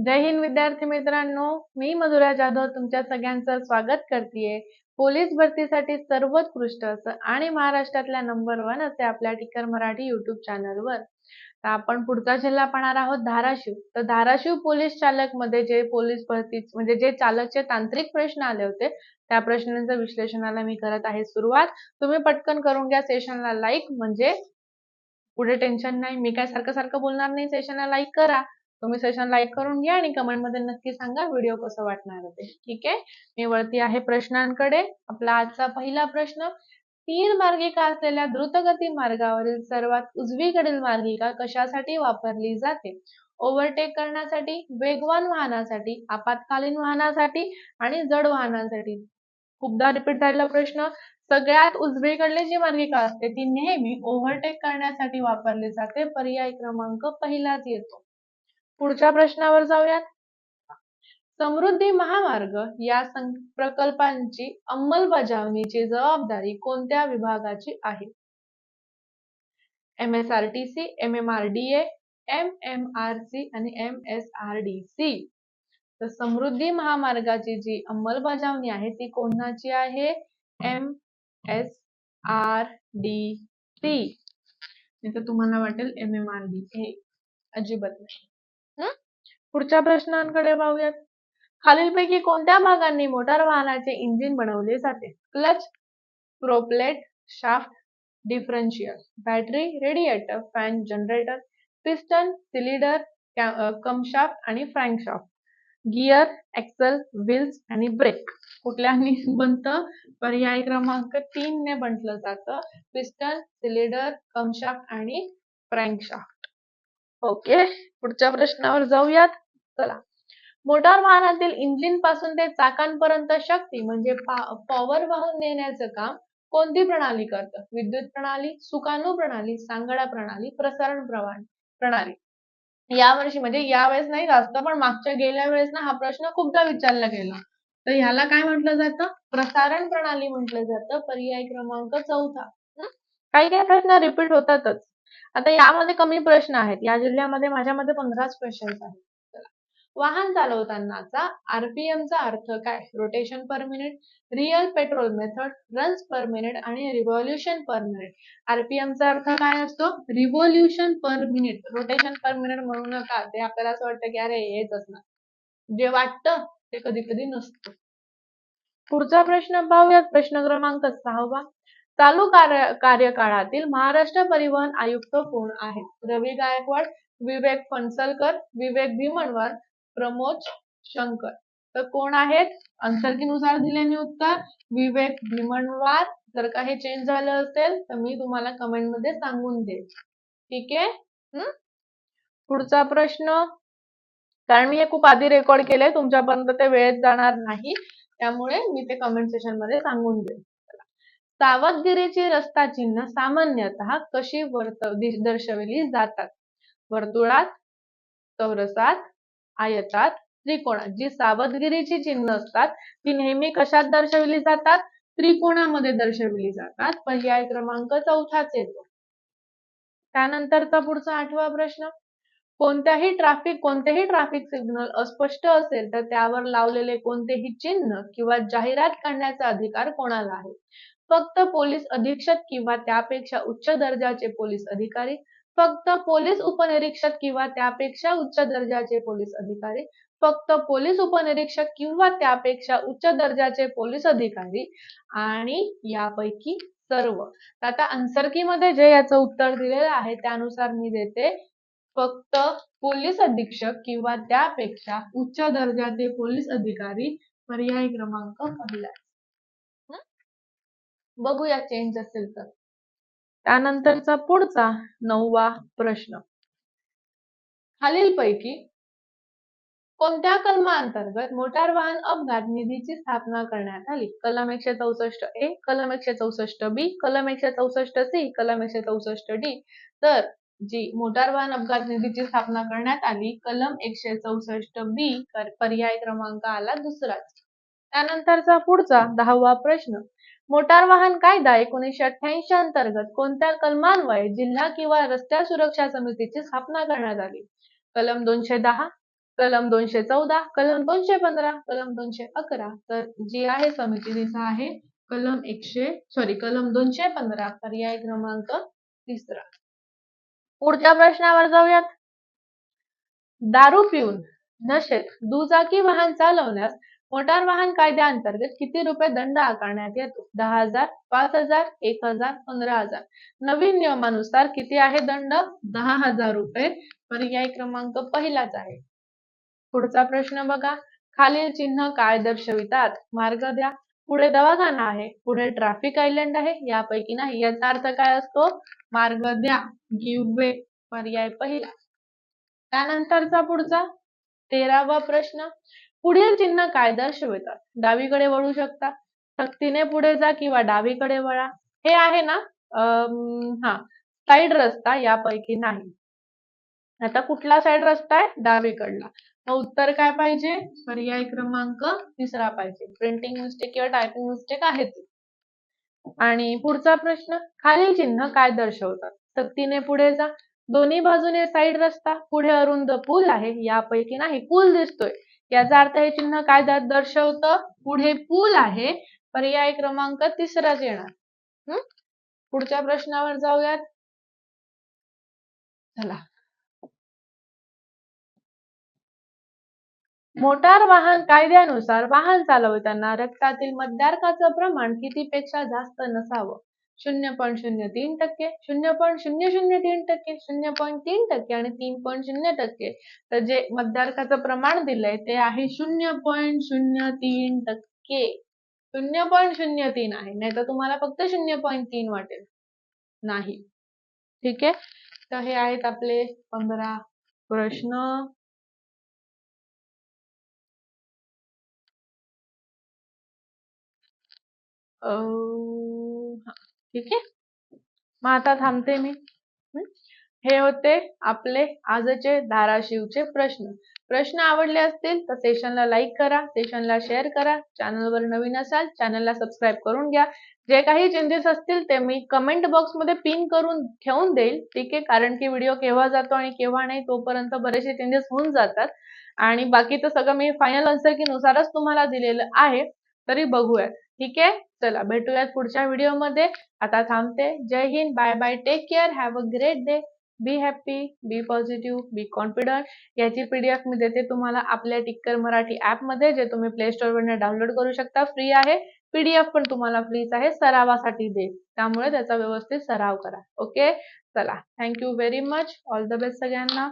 जय हिंद विद्यार्थी मित्रांनो. मी मधुरा जाधव तुमच्या सगळ्यांचं स्वागत करतेय. पोलीस भरतीसाठी सर्वोत्कृष्ट असं आणि महाराष्ट्रातल्या नंबर वन असे आपल्या टिकर मराठी युट्यूब चॅनलवर तर आपण पुढचा जिल्हा पाहणार आहोत धाराशिव. तर धाराशिव पोलीस चालकमध्ये जे पोलीस भरती म्हणजे जे चालकचे तांत्रिक प्रश्न आले होते त्या प्रश्नांचं विश्लेषणाला मी करत आहे सुरुवात. तुम्ही पटकन करून घ्या सेशनला लाईक म्हणजे पुढे टेन्शन नाही. मी काय सारखं सारखं बोलणार नाही सेशनला लाईक करा. तुम्ही सेशन लाईक करून घ्या आणि कमेंटमध्ये नक्की सांगा व्हिडिओ कसं वाटणार ते. ठीक आहे? मी वरती आहे प्रश्नांकडे. आपला आजचा पहिला प्रश्न तीन मार्गिका असलेल्या द्रुतगती मार्गावरील सर्वात उजवीकडील मार्गिका कशासाठी वापरली जाते? ओव्हरटेक करण्यासाठी वेगवान वाहनासाठी आपत्कालीन वाहनासाठी आणि जड वाहनांसाठी? खूपदा रिपीट झालेला प्रश्न सगळ्यात उजवीकडली जी मार्गिका असते ती नेहमी ओव्हरटेक करण्यासाठी वापरली जाते. पर्याय क्रमांक पहिलाच येतो. पुढच्या प्रश्नावर जाऊयात. समृद्धी महामार्ग या प्रकल्पांची अंमलबजावणीची जबाबदारी कोणत्या विभागाची आहे? M S R T C M M R D M M R C आणि M S R D C तर समृद्धी महामार्गाची जी अंमलबजावणी आहे ती कोणाची आहे? M S R D C तर तुम्हाला वाटेल M M R D A अजिबात नाही. पुढच्या प्रश्नांकडे पाहूयात. खालीलपैकी कोणत्या भागांनी मोटार वाहनाचे इंजिन बनवले जाते? Clutch propeller shaft differential battery radiator fan generator piston cylinder camshaft आणि फ्रँकशाफ्ट गिअर एक्सल व्हील्स आणि ब्रेक. कुठल्यानी बनतं? पर्याय क्रमांक तीन ने म्हटलं जातं. पिस्टन सिलिंडर कमशाफ्ट आणि फ्रँकशाफ्ट. ओके पुढच्या प्रश्नावर जाऊयात. चला. मोटार वाहनातील इंजिनपासून ते चाकांपर्यंत शक्ती म्हणजे पॉवर वाहून नेण्याचं काम कोणती प्रणाली करतं? विद्युत प्रणाली सुकाणू प्रणाली सांगडा प्रणाली प्रसारण प्रणाली. यावर्षी म्हणजे यावेळेस नाही जास्त पण मागच्या गेल्या वेळेस ना हा प्रश्न खूपदा विचारला गेला. तर ह्याला काय म्हटलं जातं? प्रसारण प्रणाली म्हटलं जातं. पर्याय क्रमांक चौथा. काही काही प्रश्न रिपीट होतातच. आता यामध्ये कमी प्रश्न आहेत. या जिल्ह्यामध्ये माझ्यामध्ये पंधराच क्वेश्चन आहेत. वाहन चालवतानाचा आरपीएम चा अर्थ काय? Rotation per minute real petrol method runs per minute आणि रिव्हॉल्युशन पर मिनिट आरपीएम चा अर्थ काय असतो? Revolution per minute rotation per minute म्हणू नका. ते आपल्याला असं वाटतं की अरे हेच असणार. जे वाटतं ते कधी कधी नसतं. पुढचा प्रश्न पाहूयात. प्रश्न क्रमांक सहावा. चालू कार्य कार्यकाळातील महाराष्ट्र परिवहन आयुक्त कोण आहेत? रवी गायकवाड विवेक फणसलकर विवेक भीमणवार प्रमोद शंकर. तर कोण आहेत? अंतर्गीनुसार दिलेले उत्तर विवेक भीमणवार जर का हे चेंज झालं असेल तर मी तुम्हाला कमेंटमध्ये सांगून देईल ठीक आहे? पुढचा प्रश्न. कारण मी हे खूप आधी रेकॉर्ड केले तुमच्यापर्यंत ते वेळेत जाणार नाही. त्यामुळे मी ते कमेंट सेशनमध्ये सांगून देईल सावधगिरीची रस्ता चिन्ह सामान्यतः कशी वर्त दर्शविली जातात? वर्तुळात चौरसात आयतात त्रिकोणात. जी सावधगिरीची चिन्ह असतात ती नेहमी कशात दर्शविली जातात? त्रिकोणामध्ये दर्शविली जातात. पर्याय क्रमांक चौथाच येतो. त्यानंतरचा पुढचा आठवा प्रश्न. कोणत्याही ट्रॅफिक कोणतेही ट्रॅफिक सिग्नल अस्पष्ट असेल तर त्यावर लावलेले कोणतेही चिन्ह किंवा जाहिरात काढण्याचा अधिकार कोणाला आहे? फक्त पोलीस अधीक्षक किंवा त्यापेक्षा उच्च दर्जाचे पोलीस अधिकारी? फक्त पोलीस उपनिरीक्षक किंवा त्यापेक्षा उच्च दर्जाचे पोलीस अधिकारी? फक्त पोलीस उपनिरीक्षक किंवा त्यापेक्षा उच्च दर्जाचे पोलीस अधिकारी? आणि यापैकी सर्व. आता आन्सरमध्ये जे याचं उत्तर दिलेलं आहे त्यानुसार मी देते. फक्त पोलीस अधीक्षक किंवा त्यापेक्षा उच्च दर्जाचे पोलीस अधिकारी पर्याय क्रमांक पहिला. बघूया चेंज असेल तर. त्यानंतरचा पुढचा नववा प्रश्न. खालीलपैकी कोणत्या कलमांतर्गत मोटार वाहन अपघात निधीची स्थापना करण्यात आली? कलम एकशे चौसष्ट ए कलम एकशे चौसष्ट बी कलम एकशे चौसष्ट सी कलम एकशे चौसष्ट डी तर जी मोटार वाहन अपघात निधीची स्थापना करण्यात आली कलम एकशे चौसष्ट बी पर्याय क्रमांक आला दुसराच. त्यानंतरचा पुढचा दहावा प्रश्न मोटार वाहन कायदा एकोणीसशे अठ्ठ्याऐंशी अंतर्गत कोणत्या कलमान्वये जिल्हा किंवा रस्त्या सुरक्षा समितीची स्थापना करण्यात आली? कलम दोनशे दहा कलम दोनशे चौदा कलम दोनशे पंधरा कलम दोनशे अकरा. तर जी आहे समिती तिचा आहे कलम एकशे सॉरी कलम दोनशे पंधरा पर्याय क्रमांक तिसरा. पुढच्या प्रश्नावर जाऊयात. दारू पिऊन नशेत दुचाकी वाहन चालवण्यास मोटार वाहन कायद्याअंतर्गत किती रुपये दंड आकारण्यात येतो? दहा हजार पाच हजार एक हजार पंधरा हजार. नवीन नियमानुसार किती आहे दंड? दहा हजार रुपये. पर्याय क्रमांक पहिलाच आहे. पुढचा प्रश्न बघा. खालील चिन्ह काय दर्शवितात? मार्ग द्या. पुढे दवाखाना आहे पुढे ट्रॅफिक आयलंड आहे यापैकी नाही. याचा अर्थ काय असतो? मार्ग द्या गिव्ह वे पर्याय पहिला. त्यानंतरचा पुढचा तेरावा प्रश्न. पुढील चिन्ह काय दर्शवितात? डावीकडे वळू शकता. सक्तीने पुढे जा किंवा डावीकडे वळा. हे आहे ना हा साईड रस्ता यापैकी नाही. आता कुठला साईड रस्ता आहे? डावीकडला. उत्तर काय पाहिजे? पर्याय क्रमांक तिसरा पाहिजे. प्रिंटिंग मिस्टेक किंवा टायपिंग मिस्टेक आहे ती. आणि पुढचा प्रश्न खालील चिन्ह काय दर्शवतात? सक्तीने पुढे जा. दोन्ही बाजूने साईड रस्ता. पुढे अरुंद पूल आहे. यापैकी नाही पूल दिसतोय. याचा अर्थ हे चिन्ह काय दर्शवतं? पुढे पूल आहे. पर्याय क्रमांक तिसराच येणार पुढच्या प्रश्नावर जाऊयात. चला. मोटार वाहन कायद्यानुसार वाहन चालवताना रक्तातील मद्यार्काचं प्रमाण किती पेक्षा जास्त नसावं. शून्य पॉईंट शून्य तीन टक्के शून्य पॉईंट शून्य शून्य तीन टक्के शून्य पॉईंट तीन टक्के आणि तीन पॉईंट शून्य टक्के. तर जे मद्यार्काचं प्रमाण दिलंय ते आहे शून्य पॉईंट शून्य तीन टक्के. शून्य पॉईंट शून्य तीन आहे नाही तर तुम्हाला फक्त शून्य पॉईंट तीन वाटेल. नाही. ठीक आहे? तर हे आहेत आपले पंधरा प्रश्न. ठीक आहे. मग आता थांबते मी. हे? होते आपले आजचे धाराशिवचे प्रश्न. प्रश्न आवडले असतील तर सेशनला लाईक करा सेशनला शेअर करा चॅनलवर नवीन असाल चॅनलला सबस्क्राईब करून घ्या. जे काही चेंजेस असतील ते मी कमेंट बॉक्समध्ये पिन करून ठेवून देईल ठीक आहे? कारण की व्हिडिओ केव्हा जातो आणि केव्हा नाही तोपर्यंत बरेचसे चेंजेस होऊन जातात. आणि बाकीचं सगळं मी फायनल आन्सर की नुसारच तुम्हाला दिलेलं आहे. तरी बघूया. ठीक आहे? चला भेटूयात पुढच्या व्हिडिओमध्ये. आता थांबते. जय Hind. Bye bye take care have a great day be happy be positive be confident याची पीडीएफ मी देते तुम्हाला आपल्या टिक्कर मराठी ॲपमध्ये जे तुम्ही प्ले स्टोअरवरनं डाउनलोड करू शकता. फ्री आहे. पीडीएफ पण तुम्हाला फ्रीच आहे. सरावासाठी दे. त्यामुळे त्याचा व्यवस्थित सराव करा. ओके चला. Thank you very much all the best सगळ्यांना.